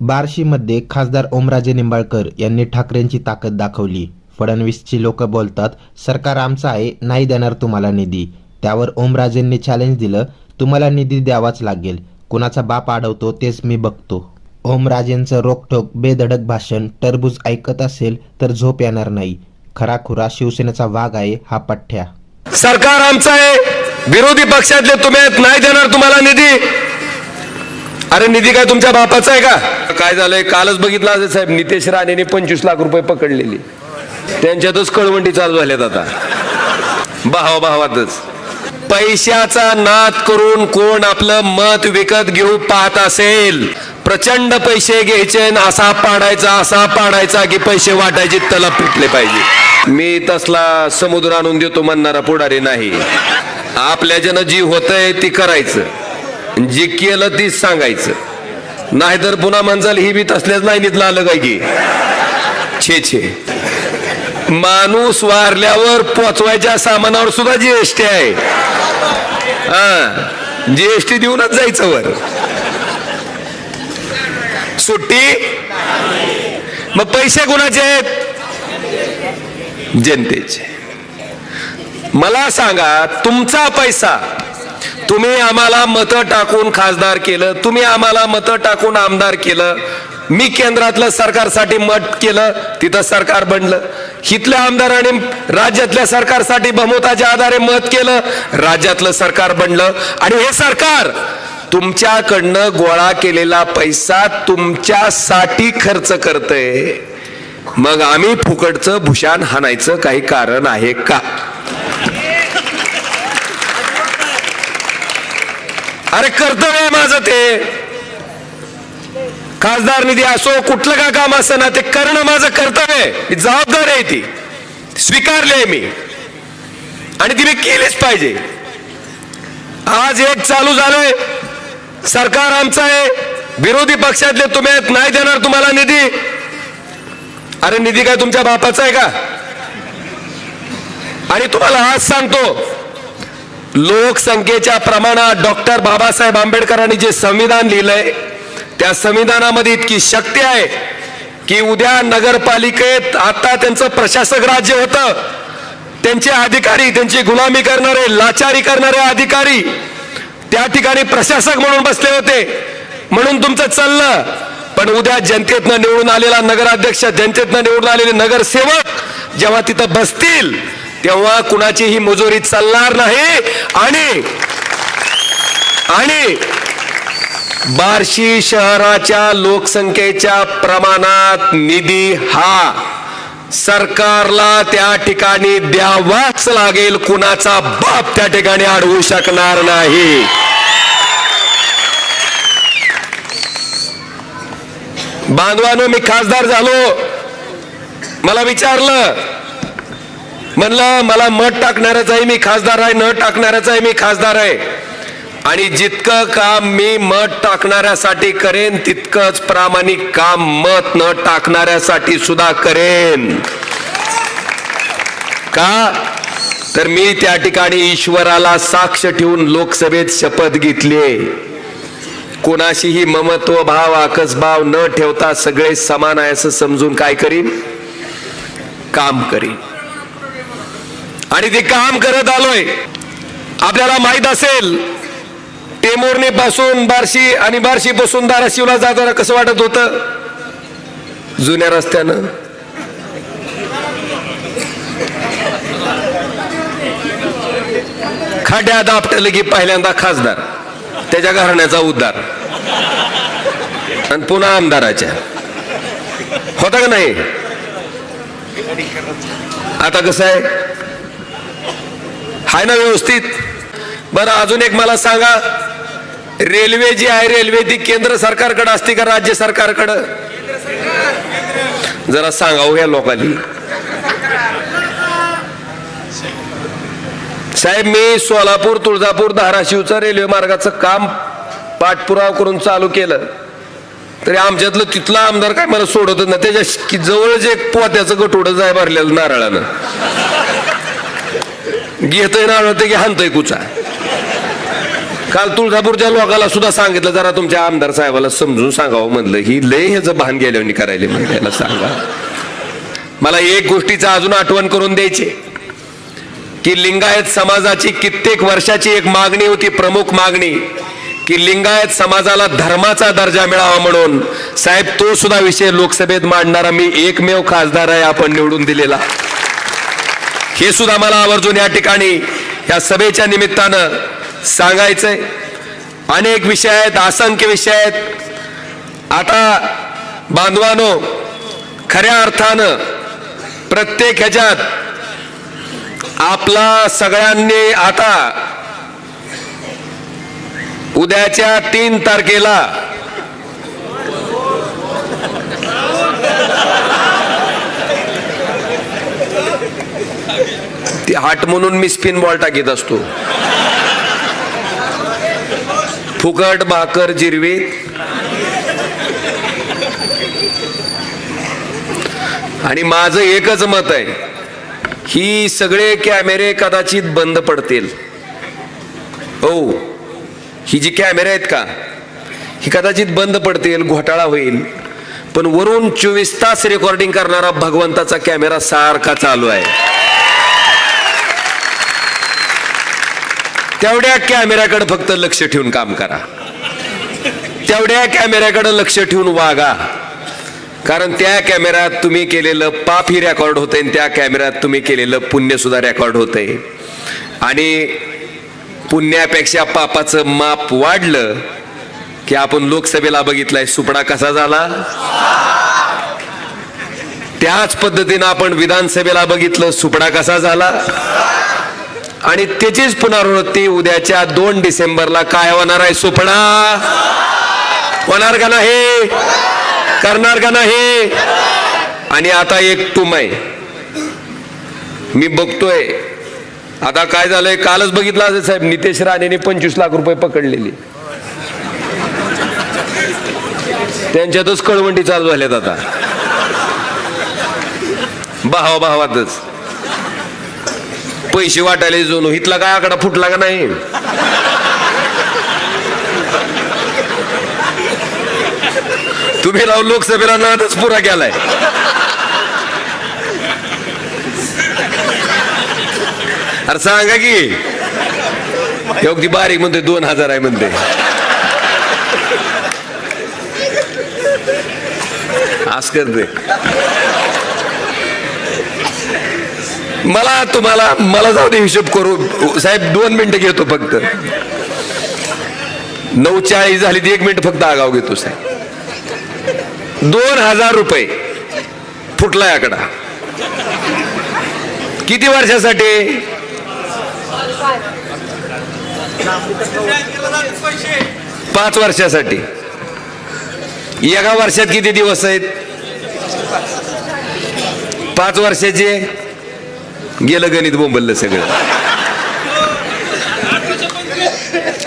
बार्शीमध्ये खासदार ओमराजे निंबाळकर यांनी ठाकरेंची ताकद दाखवली. फडणवीसची लोक बोलतात सरकार आमचं आहे नाही देणार तुम्हाला निधी. त्यावर ओमराजेंनी चॅलेंज दिलं तुम्हाला निधी द्यावाच लागेल. कुणाचा बाप अडवतो तेच मी बघतो. ओमराजेंचं रोखोक बेधडक भाषण टरबूज ऐकत असेल तर झोप येणार नाही. खराखुरा शिवसेनेचा वाघ आहे हा पठ्ठ्या. सरकार आमचं आहे विरोधी पक्षातले तुम्ही नाही देणार तुम्हाला निधी. अरे निधी काय तुमच्या बापाचा आहे का? काय झालंय? कालच बघितलं असेल साहेब नितेश राणेने पंचवीस लाख रुपये पकडलेली. त्यांच्यातच कळवंडी चालू झाल्यात आता. भावा भावातच पैशाचा नाद करून कोण आपलं मत विकत घेऊ पाहत असेल. प्रचंड पैसे घ्यायचे आणि असा पाडायचा असा पाडायचा की पैसे वाटायचे त्याला पिटले पाहिजे. मी तसला समुद्र आणून देतो म्हणणारा पुढारी नाही. आपल्या जन जी होतंय ती करायचं. जी केलं तीच सांगायचं. नाहीतर पुन्हा माणसाला ही बी तसल्याच लाईनीतलं आलं काय की? छे छे. माणूस वारल्यावर पोचवायच्या सामानावर सुद्धा जीएसटी आहे. हा जीएसटी देऊनच जायचं वर. सुट्टी? मग पैसे कोणाचे आहेत? जनतेचे. मला सांगा तुमचा पैसा तुम्ही आम्हाला मतं टाकून खासदार केलं तुम्ही आम्हाला मतं टाकून आमदार केलं मी केंद्रातलं सरकारसाठी मत केलं तिथं सरकार बनलं. हिथल्या आमदारांनी राज्यातल्या सरकारसाठी बहुमताच्या आधारे मत केलं राज्यातलं सरकार बनलं. आणि हे सरकार तुमच्याकडनं गोळा केलेला पैसा तुमच्यासाठी खर्च करतय. मग आम्ही फुकटचं भूषण हाणायचं काही कारण आहे का? अरे कर्तव्य आहे माझं ते. खासदार निधी असो कुठलं का काम असं ना ते करणं माझं कर्तव्य आहे. जबाबदारी आहे ती. स्वीकारली आहे मी. आणि ती मी केलीच पाहिजे. आज एक चालू झालंय. सरकार आमचं आहे. विरोधी पक्षातले तुम्ही नाही देणार तुम्हाला निधी. अरे निधी काय तुमच्या बापाचा आहे का? आणि तुम्हाला आज सांगतो लोकसंख्येच्या प्रमाणात डॉक्टर बाबासाहेब आंबेडकरांनी जे संविधान लिहिलंय त्या संविधानामध्ये इतकी शक्ती आहे की उद्या नगरपालिकेत आता त्यांचं प्रशासक राज्य होतं. त्यांचे अधिकारी त्यांची गुलामी करणारे लाचारी करणारे अधिकारी त्या ठिकाणी प्रशासक म्हणून बसले होते. म्हणून तुमचं चाललं. पण उद्या जनतेतनं निवडून आलेला नगराध्यक्ष जनतेतनं निवडून आलेले नगरसेवक जेव्हा तिथं बसतील तेव्हा कुणाचीही मजुरी चालणार नाही. आणि आणि बार्शी शहराच्या लोकसंख्येच्या प्रमाणात निधी हा सरकारला त्या ठिकाणी द्यावाच लागेल. कुणाचा बाप त्या ठिकाणी अडवू शकणार नाही. बांधवानो मी खासदार झालो. मला विचारलं म्हणलं मला मत टाकणारच आहे मी खासदार आहे न टाकणारच आहे मी खासदार आहे. आणि जितकं काम मी मत टाकणाऱ्यासाठी करेन तितकंच प्रामाणिक काम मत न टाकणाऱ्यासाठी सुद्धा करेन. का? तर मी त्या ठिकाणी ईश्वराला साक्ष ठेवून लोकसभेत शपथ घेतली कोणाशीही ममत्व भाव आकसभाव न ठेवता सगळे समान आहे असं समजून काय करीन? काम करीन. आणि ते काम करत आलोय. आपल्याला माहीत असेल टेमोरणे पासून बार्शी आणि बार्शी पासून धाराशिवला जाताना कसं वाटत होतं? जुन्या रस्त्यानं. खाड्या दापटले की पहिल्यांदा खासदार त्याच्या घराण्याचा उद्धार. आणि पुन्हा आमदाराच्या. होता का नाही? आता कसं आहे? हाय ना व्यवस्थित? बरं अजून एक मला सांगा. रेल्वे जी आहे रेल्वे ती केंद्र सरकारकडे असते का राज्य सरकारकडं? जरा सांगावं या लोकांनी. साहेब मी सोलापूर तुळजापूर धाराशिवचं रेल्वे मार्गाचं काम पाठपुरावा करून चालू केलं. तरी आमच्यातलं तिथला आमदार काय मला सोडत ना त्याच्या की जवळच एक पोत्याचं गटोडं जाय भरलेलं नारळानं. घेतय ना ते की हाणतोय कुचा. काल तुळजापूरच्या लोकाला सुद्धा सांगितलं जरा तुमच्या आमदार साहेबाला समजून सांगावं म्हणलं. ही लय ह्याचं भान गेल्यावर करायला म्हणायला सांगा. मला एक गोष्टीचं अजून आठवण करून द्यायची. की लिंगायत समाजाची कित्येक वर्षाची एक मागणी होती प्रमुख मागणी. की लिंगायत समाजाला धर्माचा दर्जा मिळावा म्हणून. साहेब तो सुद्धा विषय लोकसभेत मांडणारा मी एकमेव खासदार आहे आपण निवडून दिलेला. हे सुद्धा मला आवर्जून या ठिकाणी या सभेच्या निमित्तानं सांगायचंय. अनेक विषय आहेत असंख्य विषय आहेत. आता बांधवानो खऱ्या अर्थानं प्रत्येक ह्याच्यात आपला सगळ्यांनी आता उद्याच्या तीन तारखेला ती हाट म्हणून मी स्पिन बॉल टाकीत असतो. फुकट भाकर जिरवीत. आणि माझं एकच मत आहे ही सगळे कॅमेरे कदाचित बंद पडतील. हो ही जी कॅमेरे आहेत का ही कदाचित बंद पडतील घोटाळा होईल. पण वरून चोवीस तास रेकॉर्डिंग करणारा भगवंताचा कॅमेरा सारखा चालू आहे. तेवढ्या कॅमेऱ्याकडे फक्त लक्ष ठेवून काम करा. तेवढ्या कॅमेऱ्याकडे लक्ष ठेवून वागा. कारण त्या कॅमेऱ्यात तुम्ही केलेलं पाप ही रेकॉर्ड होते आणि त्या कॅमेऱ्यात तुम्ही केलेलं पुण्य सुद्धा रेकॉर्ड होते आणि पुण्यापेक्षा पापाचं माप वाढलं की आपण लोकसभेला बघितलाय सुपडा कसा झाला? त्याच पद्धतीनं आपण विधानसभेला बघितलं सुपडा कसा झाला? आणि त्याचीच पुनरावृत्ती उद्याच्या दोन डिसेंबरला काय होणार आहे सुपणा होणार का नाही? करणार का नाही? आणि आता एक तुम आहे मी बघतोय. आता काय झालंय? कालच बघितलं असेल साहेब नितेश राणेने पंचवीस लाख रुपये पकडलेली. त्यांच्यातच कळवंडी चालू झाल्यात आता. भावा भावातच पैसे वाटायला जोनो इथला काय आकडा फुटला का नाही? तुम्ही राव लोकसभेला नादच पुरा केलाय. अरे सांगा की अगदी बारीक म्हणते दोन हजार आहे म्हणते आज करते मला तुम्हाला मला जाऊ दे हिशोब करू. साहेब दोन मिनिटं घेतो फक्त. नऊ चाळीस झाली ती एक मिनिट फक्त आगाव घेतो साहेब. दोन हजार रुपये फुटलाय आकडा किती वर्षासाठी? पाच वर्षासाठी. एका वर्षात किती दिवस आहेत? पाच वर्षाचे? गेलं गणित बोंबललं सगळं.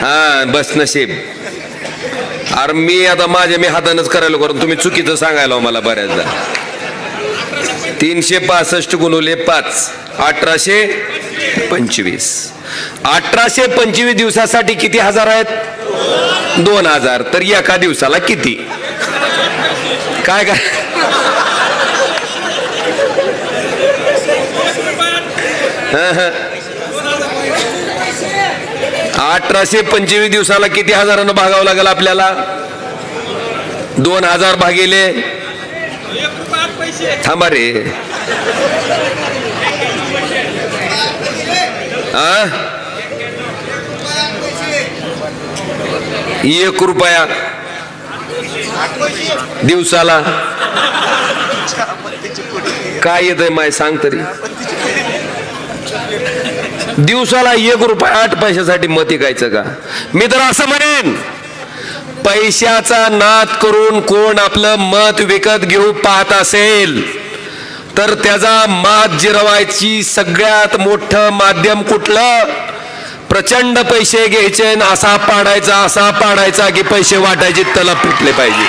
हा बस नशीब. अरे मी आता माझ्या मी हातानच करायला करून तुम्ही चुकीचं सांगायला हो मला बऱ्याचदा. तीनशे पासष्ट गुणवले पाच अठराशे पंचवीस. अठराशे पंचवीस दिवसासाठी किती हजार आहेत? दोन हजार. तर एका दिवसाला किती? काय काय हं, हं. अठराशे पंचवीस दिवसाला किती हजारानं भागावं लागेल आपल्याला? दोन हजार भागिले. थांबा रे. आ? एक रुपया दिवसाला. काय येत माय सांग तरी. दिवसाला एक रुपया आठ पैशासाठी मत ऐकायचं का? मी तर असं म्हणेन. पैशाचा नाद करून कोण आपलं मत विकत घेऊ पाहत असेल तर त्याचा मात जिरवायची सगळ्यात मोठं माध्यम कुठलं? प्रचंड पैसे घ्यायचे असा पाडायचा असा पाडायचा की पैसे वाटायचे तलब फुटले पाहिजे.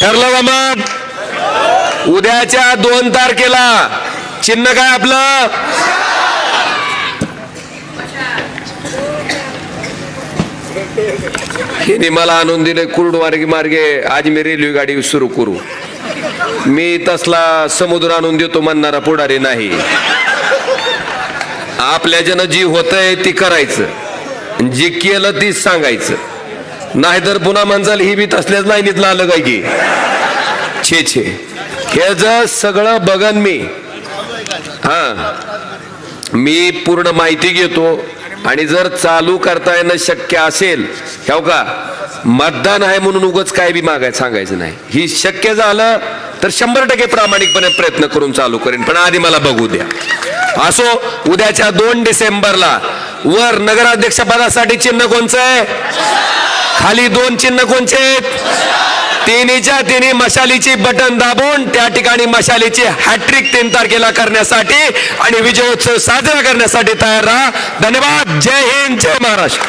ठरलं का मग उद्याच्या दोन तारखेला चिन्ह काय आपलं? हिने मला आणून दिले कुरुडवार्गी मार्गे. आज मी रेल्वे गाडी सुरू करू. मी तसला समुद्र आणून देतो म्हणणारा पुढारी नाही. आपल्या जन जी होतंय ती करायचं. जी केलं ती सांगायचं. नाहीतर पुन्हा म्हणजाल ही मी तसल्याच लाईनीतला आलं काय की? छे छे. हे जर सगळं बघन मी हा. मी पूर्ण माहिती घेतो आणि जर चालू करता येणं शक्य असेल ठेव का? मतदान आहे म्हणून उगच काय बी मागायचं सांगायचं नाही. ही शक्य झालं तर शंभर टक्के प्रामाणिकपणे प्रयत्न करून चालू करेन पण आधी मला बघू द्या. असो उद्याच्या दोन डिसेंबरला वर नगराध्यक्ष पदासाठी चिन्ह कोणचं आहे? खाली दोन चिन्ह कोणचे आहेत? तिन्हीच्या तिन्ही मशालीची बटन दाबून त्या ठिकाणी मशालीची हॅट्रिक तीन तारखेला करण्यासाठी आणि विजयोत्सव साजरा करण्यासाठी तयार राहा. धन्यवाद. जय हिंद. जय महाराष्ट्र.